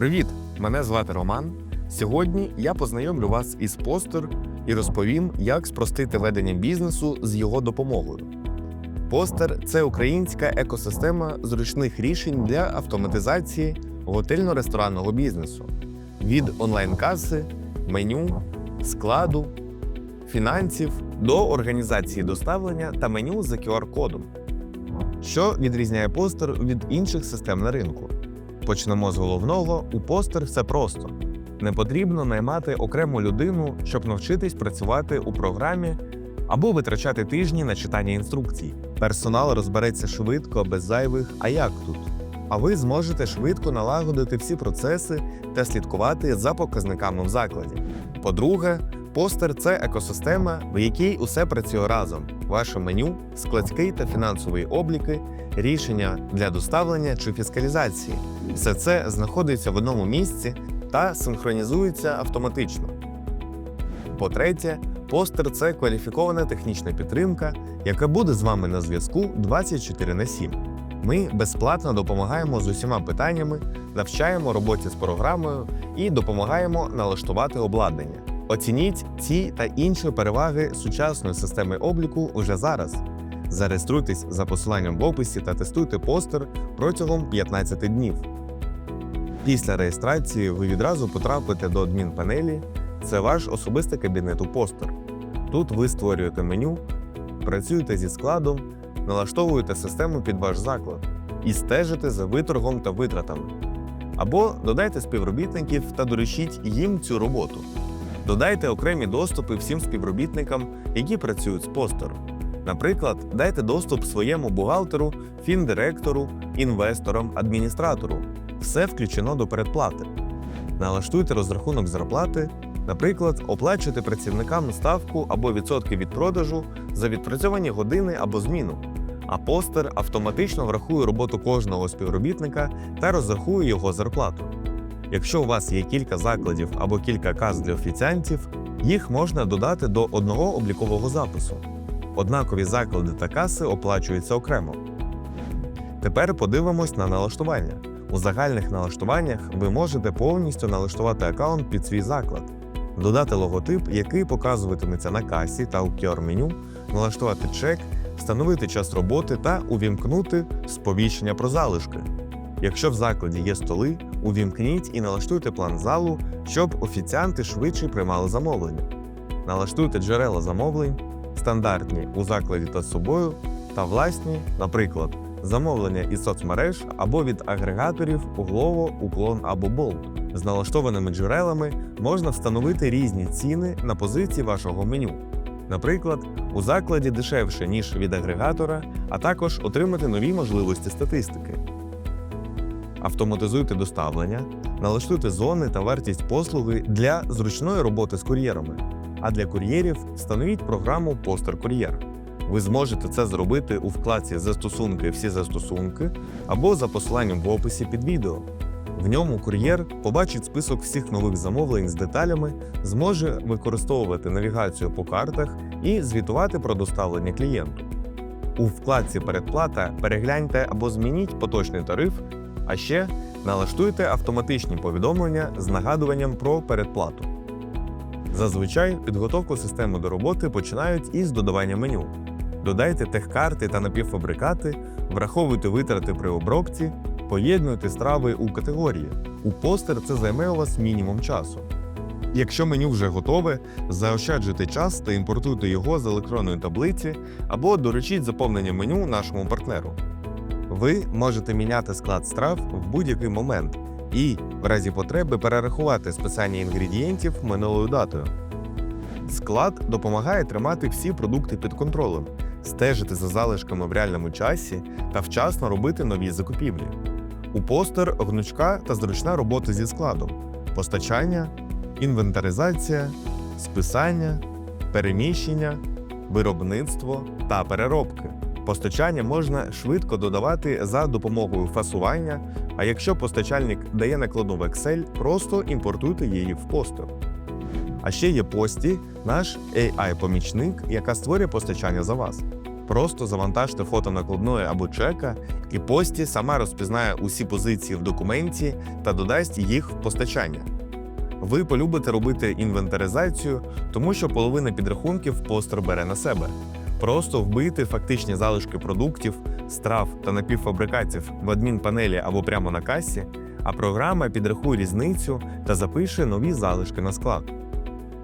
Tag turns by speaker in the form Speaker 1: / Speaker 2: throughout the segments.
Speaker 1: Привіт! Мене звати Роман. Сьогодні я познайомлю вас із постер і розповім, як спростити ведення бізнесу з його допомогою. Постер це українська екосистема зручних рішень для автоматизації готельно-ресторанного бізнесу від онлайн-каси, меню, складу, фінансів до організації доставлення та меню за QR-кодом. Що відрізняє постер від інших систем на ринку? Почнемо з головного: у постер все просто. Не потрібно наймати окрему людину, щоб навчитись працювати у програмі або витрачати тижні на читання інструкцій. Персонал розбереться швидко, без зайвих, а як тут? А ви зможете швидко налагодити всі процеси та слідкувати за показниками в закладі. По-друге, постер це екосистема, в якій усе працює разом: ваше меню, складський та фінансовий обліки, рішення для доставлення чи фіскалізації. Все це знаходиться в одному місці та синхронізується автоматично. По-третє, постер це кваліфікована технічна підтримка, яка буде з вами на зв'язку 24 на 7. Ми безплатно допомагаємо з усіма питаннями, навчаємо роботі з програмою і допомагаємо налаштувати обладнання. Оцініть ці та інші переваги сучасної системи обліку уже зараз. Зареєструйтесь за посиланням в описі та тестуйте постер протягом 15 днів. Після реєстрації ви відразу потрапите до адмінпанелі. Це ваш особистий кабінет у постер. Тут ви створюєте меню, працюєте зі складом, налаштовуєте систему під ваш заклад і стежите за виторгом та витратами. Або додайте співробітників та доручіть їм цю роботу. Додайте окремі доступи всім співробітникам, які працюють з постером. Наприклад, дайте доступ своєму бухгалтеру, фіндиректору, інвесторам, адміністратору. Все включено до передплати. Налаштуйте розрахунок зарплати, наприклад, оплачуйте працівникам ставку або відсотки від продажу за відпрацьовані години або зміну. А постер автоматично врахує роботу кожного співробітника та розрахує його зарплату. Якщо у вас є кілька закладів або кілька каз для офіціантів, їх можна додати до одного облікового запису. Однакові заклади та каси оплачуються окремо. Тепер подивимось на налаштування. У загальних налаштуваннях ви можете повністю налаштувати аккаунт під свій заклад, додати логотип, який показуватиметься на касі та у QR-меню, налаштувати чек, встановити час роботи та увімкнути сповіщення про залишки. Якщо в закладі є столи, увімкніть і налаштуйте план залу, щоб офіціанти швидше приймали замовлення. Налаштуйте джерела замовлень, стандартні у закладі та з собою, та власні, наприклад, замовлення із соцмереж або від агрегаторів Углово, Уклон або Болт. З налаштованими джерелами можна встановити різні ціни на позиції вашого меню. Наприклад, у закладі дешевше, ніж від агрегатора, а також отримати нові можливості статистики. Автоматизуйте доставлення, налаштуйте зони та вартість послуги для зручної роботи з кур'єрами. А для кур'єрів встановіть програму Постер Кур'єр. Ви зможете це зробити у вкладці Застосунки всі застосунки або за посиланням в описі під відео. В ньому кур'єр побачить список всіх нових замовлень з деталями, зможе використовувати навігацію по картах і звітувати про доставлення клієнту. У вкладці Передплата перегляньте або змініть поточний тариф, а ще налаштуйте автоматичні повідомлення з нагадуванням про передплату. Зазвичай підготовку системи до роботи починають із додавання меню. Додайте техкарти та напівфабрикати, враховуйте витрати при обробці, поєднуйте страви у категорії. У постер це займе у вас мінімум часу. Якщо меню вже готове, заощаджуйте час та імпортуйте його з електронної таблиці або доручіть заповнення меню нашому партнеру. Ви можете міняти склад страв в будь-який момент і, в разі потреби, перерахувати списання інгредієнтів минулою датою. Склад допомагає тримати всі продукти під контролем, стежити за залишками в реальному часі та вчасно робити нові закупівлі. У постер гнучка та зручна робота зі складом, постачання, інвентаризація, списання, переміщення, виробництво та переробки. Постачання можна швидко додавати за допомогою фасування, а якщо постачальник дає накладну в Excel, просто імпортуйте її в постер. А ще є Пості, наш AI-помічник, яка створює постачання за вас. Просто завантажте фото накладної або чека, і пості сама розпізнає усі позиції в документі та додасть їх в постачання. Ви полюбите робити інвентаризацію, тому що половина підрахунків постер бере на себе. Просто вбити фактичні залишки продуктів, страв та напівфабрикатів в адмінпанелі або прямо на касі, а програма підрахує різницю та запише нові залишки на склад.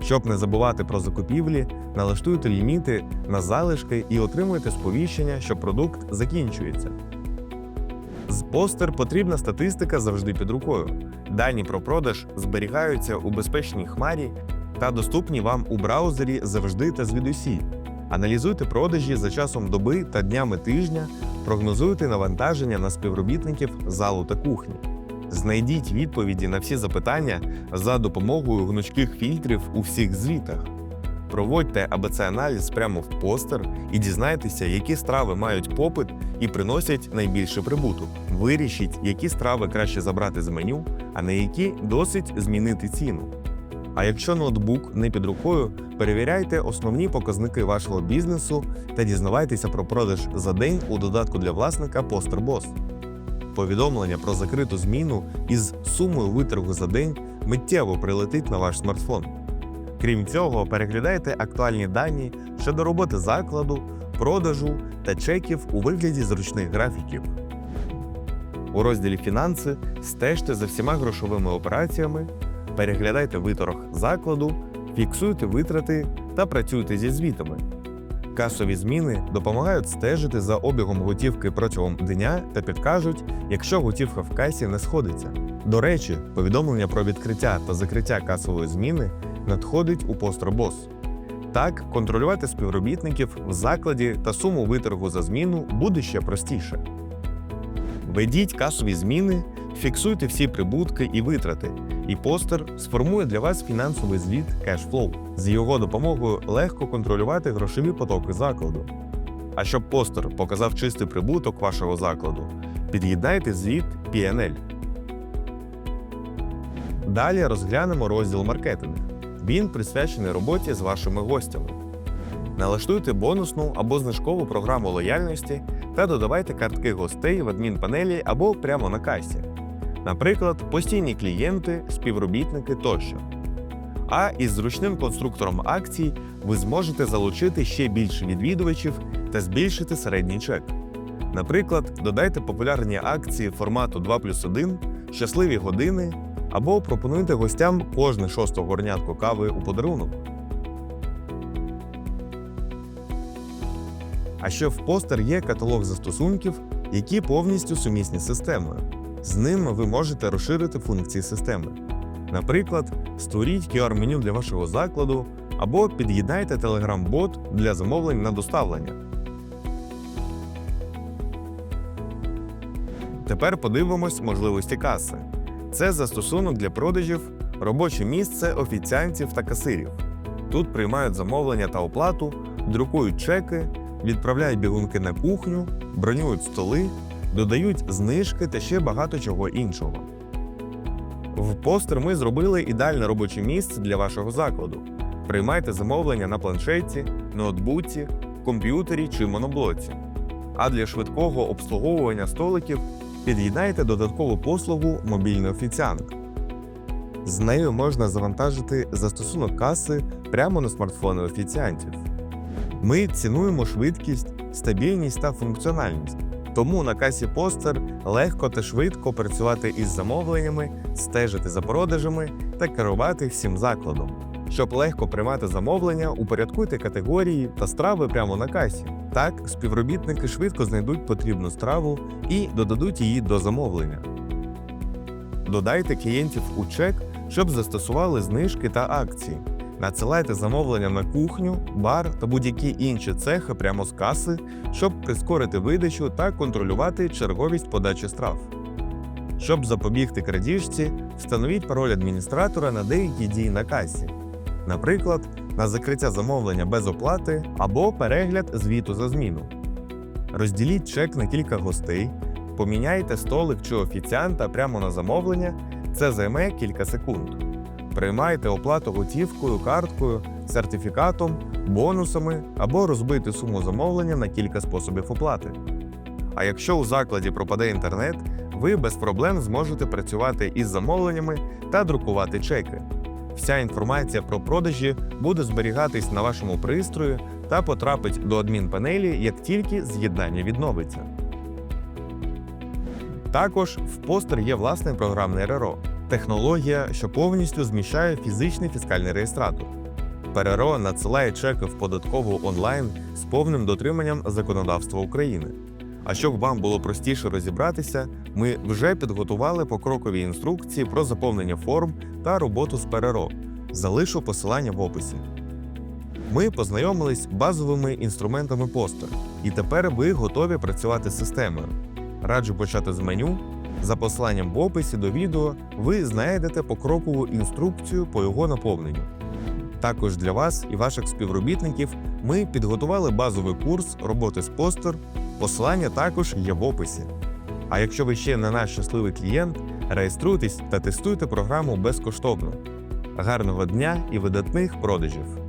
Speaker 1: Щоб не забувати про закупівлі, налаштуйте ліміти на залишки і отримуйте сповіщення, що продукт закінчується. З постер потрібна статистика завжди під рукою. Дані про продаж зберігаються у безпечній хмарі та доступні вам у браузері завжди та звідусі. Аналізуйте продажі за часом доби та днями тижня, прогнозуйте навантаження на співробітників залу та кухні. Знайдіть відповіді на всі запитання за допомогою гнучких фільтрів у всіх звітах. Проводьте АБЦ-аналіз прямо в постер і дізнайтеся, які страви мають попит і приносять найбільший прибуток. Вирішіть, які страви краще забрати з меню, а на які досить змінити ціну. А якщо ноутбук не під рукою, перевіряйте основні показники вашого бізнесу та дізнавайтеся про продаж за день у додатку для власника PosterBoss. Повідомлення про закриту зміну із сумою виторгу за день миттєво прилетить на ваш смартфон. Крім цього, переглядайте актуальні дані щодо роботи закладу, продажу та чеків у вигляді зручних графіків. У розділі Фінанси стежте за всіма грошовими операціями, переглядайте виторг закладу, фіксуйте витрати та працюйте зі звітами. Касові зміни допомагають стежити за обігом готівки протягом дня та підкажуть, якщо готівка в касі не сходиться. До речі, повідомлення про відкриття та закриття касової зміни надходить у постробос. Так, контролювати співробітників в закладі та суму виторгу за зміну буде ще простіше. Ведіть касові зміни, фіксуйте всі прибутки і витрати, і постер сформує для вас фінансовий звіт Cashflow. З його допомогою легко контролювати грошові потоки закладу. А щоб постер показав чистий прибуток вашого закладу, під'єднайте звіт PNL. Далі розглянемо розділ маркетинг. Він присвячений роботі з вашими гостями. Налаштуйте бонусну або знижкову програму лояльності та додавайте картки гостей в адмінпанелі або прямо на касі. Наприклад, постійні клієнти, співробітники тощо. А із зручним конструктором акцій ви зможете залучити ще більше відвідувачів та збільшити середній чек. Наприклад, додайте популярні акції формату 2 плюс 1, щасливі години або пропонуйте гостям кожне шосте горнятко кави у подарунок. А ще в постер є каталог застосунків, які повністю сумісні з системою. З ними ви можете розширити функції системи. Наприклад, створіть QR-меню для вашого закладу або під'єднайте Telegram-бот для замовлень на доставлення. Тепер подивимось можливості каси. Це застосунок для продажів, робоче місце офіціантів та касирів. Тут приймають замовлення та оплату, друкують чеки, відправляють бігунки на кухню, бронюють столи, додають знижки та ще багато чого іншого. В постер ми зробили ідеальне робоче місце для вашого закладу. Приймайте замовлення на планшеті, ноутбуці, комп'ютері чи моноблоці. А для швидкого обслуговування столиків під'єднайте додаткову послугу мобільний офіціант. З нею можна завантажити застосунок каси прямо на смартфони офіціантів. Ми цінуємо швидкість, стабільність та функціональність. Тому на касі постер легко та швидко працювати із замовленнями, стежити за продажами та керувати всім закладом. Щоб легко приймати замовлення, упорядкуйте категорії та страви прямо на касі. Так, співробітники швидко знайдуть потрібну страву і додадуть її до замовлення. Додайте клієнтів у чек, щоб застосували знижки та акції. Надсилайте замовлення на кухню, бар та будь-які інші цехи прямо з каси, щоб прискорити видачу та контролювати черговість подачі страв. Щоб запобігти крадіжці, встановіть пароль адміністратора на деякі дії на касі. Наприклад, на закриття замовлення без оплати або перегляд звіту за зміну. Розділіть чек на кілька гостей, поміняйте столик чи офіціанта прямо на замовлення, це займе кілька секунд. Приймайте оплату готівкою, карткою сертифікатом, бонусами або розбити суму замовлення на кілька способів оплати. А якщо у закладі пропаде інтернет, ви без проблем зможете працювати із замовленнями та друкувати чеки. Вся інформація про продажі буде зберігатись на вашому пристрої та потрапить до адмінпанелі, як тільки з'єднання відновиться. Також в постер є власне програмне РРО – технологія, що повністю зміщає фізичний фіскальний реєстратор. ПРРО надсилає чеки в податкову онлайн з повним дотриманням законодавства України. А щоб вам було простіше розібратися, ми вже підготували покрокові інструкції про заповнення форм та роботу з ПРРО. Залишу посилання в описі. Ми познайомились базовими інструментами постер, і тепер ви готові працювати з системою. Раджу почати з меню. За посиланням в описі до відео ви знайдете покрокову інструкцію по його наповненню. Також для вас і ваших співробітників ми підготували базовий курс роботи з постер. Посилання також є в описі. А якщо ви ще не наш щасливий клієнт, реєструйтесь та тестуйте програму безкоштовно. Гарного дня і видатних продажів!